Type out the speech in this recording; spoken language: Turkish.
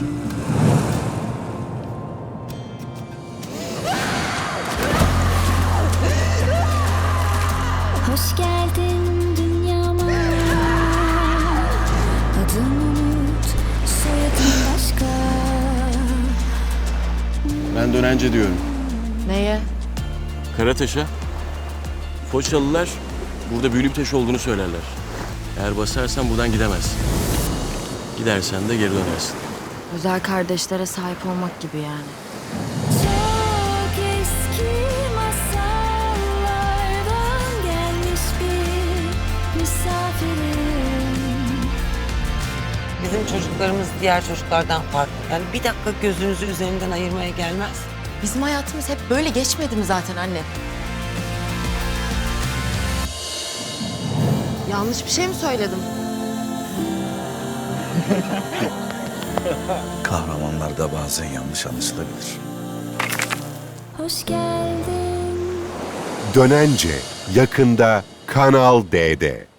Hoş geldin dünyama Adın Umut, soyadın başka Ben dönence diyorum. Neye? Karataş'a Foçalılar burada büyülü bir taş olduğunu söylerler. Eğer basarsan buradan gidemezsin. Gidersen de geri dönersin. Özel kardeşlere sahip olmak gibi yani. Çok eski masallardan gelmiş bir misafirim Bizim çocuklarımız diğer çocuklardan farklı. Yani bir dakika gözünüzü üzerinden ayırmaya gelmez. Bizim hayatımız hep böyle geçmedi mi zaten anne? Yanlış bir şey mi söyledim? Kahramanlar da bazen yanlış anlaşılabilir. Hoş geldin Dönence yakında Kanal D'de.